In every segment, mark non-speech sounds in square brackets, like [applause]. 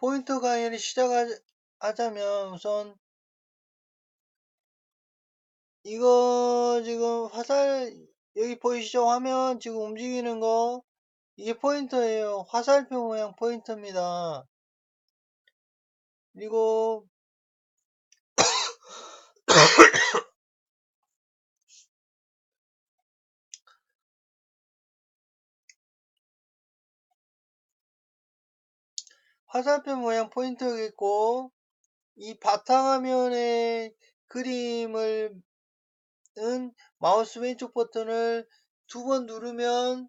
포인터 강의를 시작하자면 우선 이거 지금 화살 여기 보이시죠? 화면 지금 움직이는 거 이게 포인터예요. 화살표 모양 포인터입니다. 그리고 화살표 모양 포인터겠고 이 바탕화면의 그림을 은 마우스 왼쪽 버튼을 두 번 누르면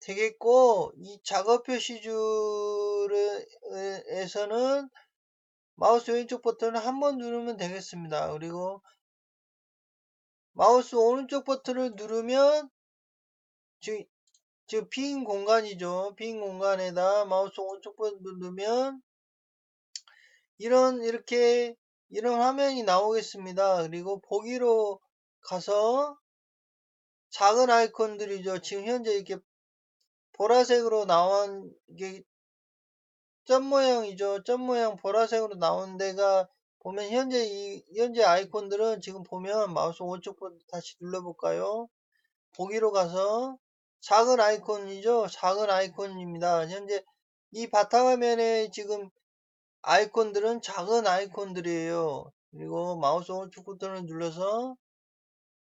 되겠고 이 작업 표시 줄에서는 마우스 왼쪽 버튼을 한 번 누르면 되겠습니다. 그리고 마우스 오른쪽 버튼을 누르면 지 금, 지금 빈 공간이죠. 빈 공간에다 마우스 오른쪽 버튼 누르면 이런 이렇게 이런 화면이 나오겠습니다. 그리고 보기로 가서 작은 아이콘들이죠. 지금 현재 이렇게 보라색으로 나온 게 점 모양이죠. 점 모양 보라색으로 나온 데가 보면 현재 이 현재 아이콘들은 지금 보면 마우스 오른쪽 버튼 다시 눌러볼까요? 보기로 가서 작은 아이콘이죠. 작은 아이콘입니다. 현재 이 바탕화면에 지금 아이콘들은 작은 아이콘들이에요. 그리고 마우스 오른쪽 버튼을 눌러서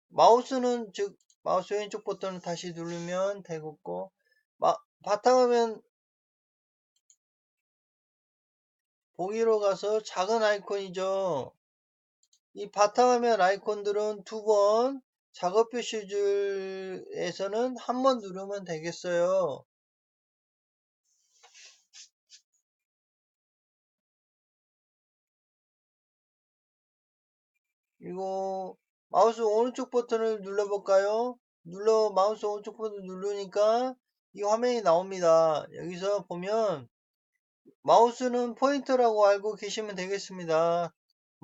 마우스는 즉 마우스 왼쪽 버튼을 다시 누르면 되겠고 마, 바탕화면 보기로 가서 작은 아이콘이죠. 이 바탕화면 아이콘들은 두 번 작업 표시 줄에서는 한 번 누르면 되겠어요. 그리고 마우스 오른쪽 버튼을 눌러볼까요? 눌러 마우스 오른쪽 버튼 누르니까 이 화면이 나옵니다. 여기서 보면 마우스는 포인터라고 알고 계시면 되겠습니다.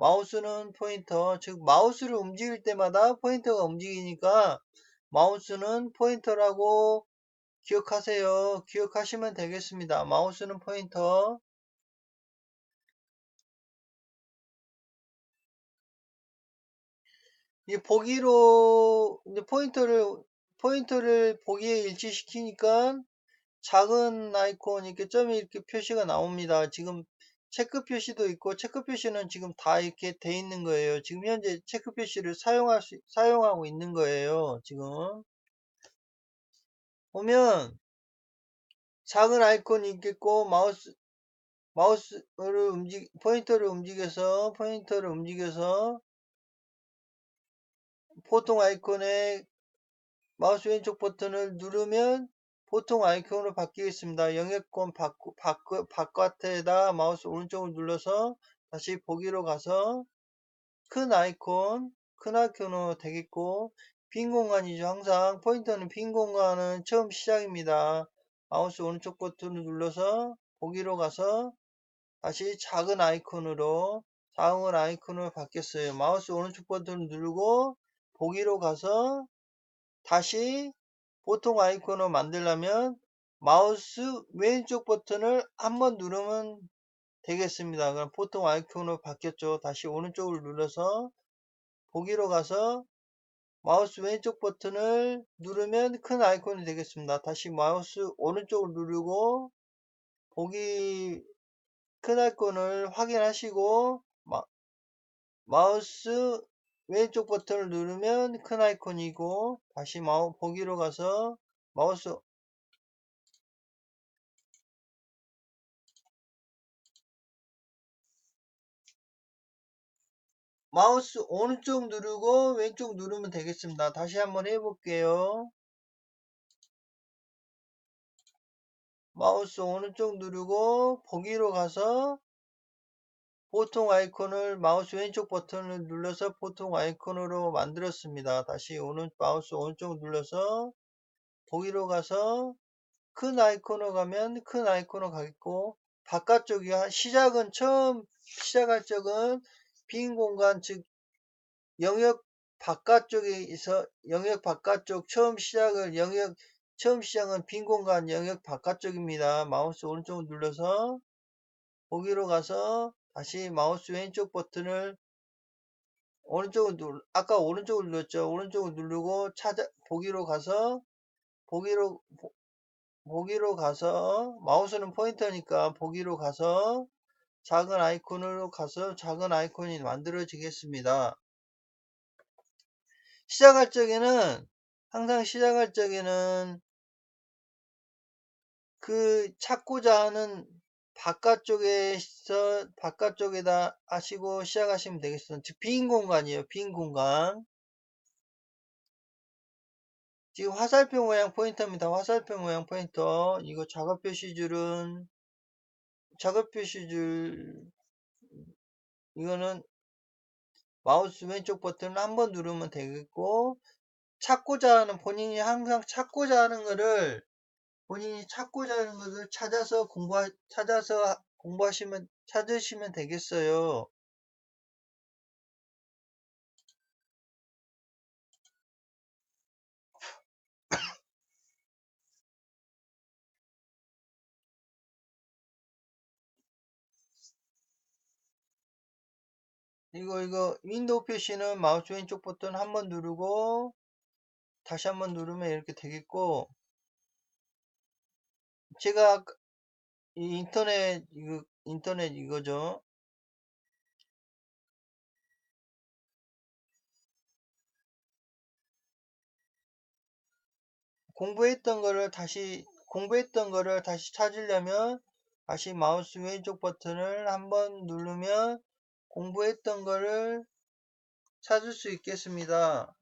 마우스는 포인터, 즉 마우스를 움직일 때마다 포인터가 움직이니까 마우스는 포인터라고 기억하세요. 기억하시면 되겠습니다. 마우스는 포인터. 이 보기로 포인터를 포인터를 보기에 일치시키니까 작은 아이콘 이렇게 점이 이렇게 표시가 나옵니다. 지금 체크 표시도 있고 체크 표시는 지금 다 이렇게 돼 있는 거예요. 지금 현재 체크 표시를 사용할 수, 사용하고 있는 거예요. 지금 보면 작은 아이콘이 있겠고 마우스 마우스를 움직 포인터를 움직여서 포인터를 움직여서 보통 아이콘에 마우스 왼쪽 버튼을 누르면 보통 아이콘으로 바뀌겠습니다. 영역권 바꾸, 바꾸, 바깥에다 마우스 오른쪽을 눌러서 다시 보기로 가서 큰 아이콘, 큰 아이콘으로 되겠고 빈 공간이죠. 항상 포인터는 빈 공간은 처음 시작입니다. 마우스 오른쪽 버튼을 눌러서 보기로 가서 다시 작은 아이콘으로 작은 아이콘으로 바뀌었어요. 마우스 오른쪽 버튼을 누르고 보기로 가서 다시 보통 아이콘을 만들려면 마우스 왼쪽 버튼을 한번 누르면 되겠습니다. 그럼 보통 아이콘으로 바뀌었죠. 다시 오른쪽을 눌러서 보기로 가서 마우스 왼쪽 버튼을 누르면 큰 아이콘이 되겠습니다. 다시 마우스 오른쪽을 누르고 보기 큰 아이콘을 확인하시고 마, 마우스 왼쪽 버튼을 누르면 큰 아이콘이고 다시 마우 보기로 가서 마우스 마우스 오른쪽 누르고 왼쪽 누르면 되겠습니다. 다시 한번 해볼게요. 마우스 오른쪽 누르고 보기로 가서 보통 아이콘을 마우스 왼쪽 버튼을 눌러서 보통 아이콘으로 만들었습니다. 다시 오른 마우스 오른쪽 눌러서 보기로 가서 큰 아이콘으로 가면 큰 아이콘으로 가겠고 바깥쪽이 시작은 처음 시작할 적은 빈 공간 즉 영역 바깥쪽에 있어 영역 바깥쪽 처음 시작을 영역 처음 시작은 빈 공간 영역 바깥쪽입니다. 마우스 오른쪽을 눌러서 보기로 가서 다시 마우스 왼쪽 버튼을 오른쪽을 눌 아까 오른쪽을 눌렀죠. 오른쪽을 누르고 찾아 보기로 가서 보기로 보, 보기로 가서 마우스는 포인터니까 보기로 가서 작은 아이콘으로 가서 작은 아이콘이 만들어지겠습니다. 시작할 적에는 항상 시작할 적에는 그 찾고자 하는 바깥쪽에서 바깥쪽에다 하시고 시작하시면 되겠습니다. 즉 빈 공간이에요. 빈 공간. 지금 화살표 모양 포인터입니다. 화살표 모양 포인터. 이거 작업 표시줄은 작업 표시줄 이거는 마우스 왼쪽 버튼을 한 번 누르면 되겠고 찾고자 하는 본인이 항상 찾고자 하는 거를 본인이 찾고자 하는 것을 찾아서 공부 찾아서 공부하시면 찾으시면 되겠어요. [coughs] 이거 이거 윈도우 표시는 마우스 왼쪽 버튼 한 번 누르고 다시 한 번 누르면 이렇게 되겠고 제가 이 인터넷 이거 인터넷 이거죠. 공부했던 거를 다시 공부했던 거를 다시 찾으려면 다시 마우스 왼쪽 버튼을 한번 누르면 공부했던 거를 찾을 수 있겠습니다.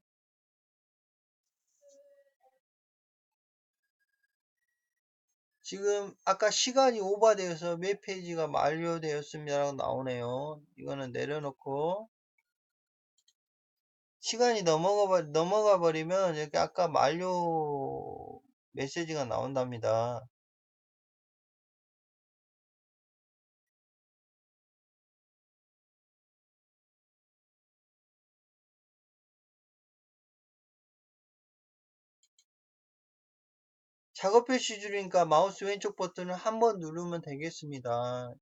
지금 아까 시간이 오버되어서 몇 페이지가 만료되었습니다라고 나오네요. 이거는 내려놓고 시간이 넘어가, 넘어가 버리면 이렇게 아까 만료 메시지가 나온답니다. 작업 표시 줄이니까 마우스 왼쪽 버튼을 한 번 누르면 되겠습니다.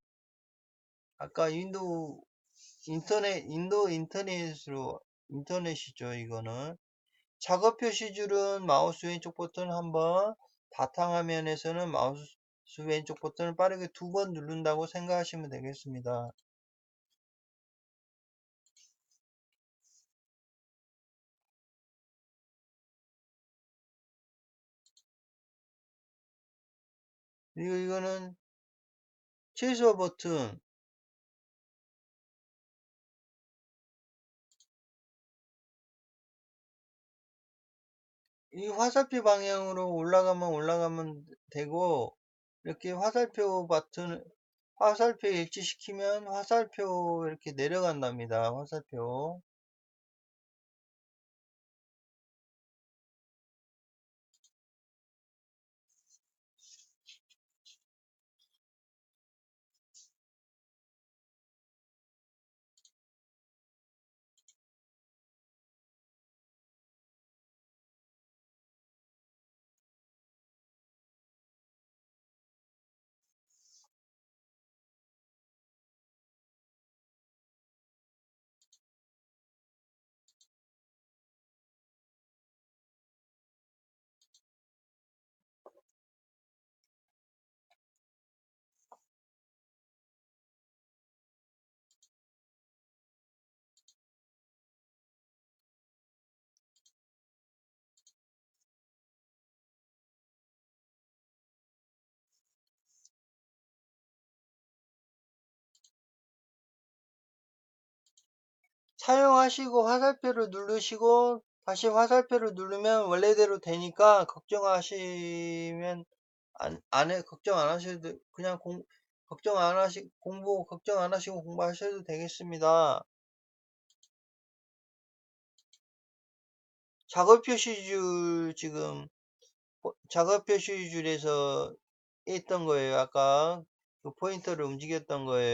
아까 윈도우 인터넷 인도 인터넷으로 인터넷이죠 이거는 작업 표시 줄은 마우스 왼쪽 버튼 한번 바탕화면에서는 마우스 왼쪽 버튼을 빠르게 두 번 누른다고 생각하시면 되겠습니다. 그리고 이거는 최소 버튼 이 화살표 방향으로 올라가면 올라가면 되고 이렇게 화살표 버튼 화살표 일치시키면 화살표 이렇게 내려간답니다. 화살표 사용하시고 화살표를 누르시고 다시 화살표를 누르면 원래대로 되니까 걱정하시면 안, 안 해, 걱정 안 하셔도 그냥 공, 걱정 안 하시 공부 걱정 안 하시고 공부하셔도 되겠습니다. 작업 표시줄 지금 어, 작업 표시줄에서 있던 거예요. 아까 그 포인터를 움직였던 거예요.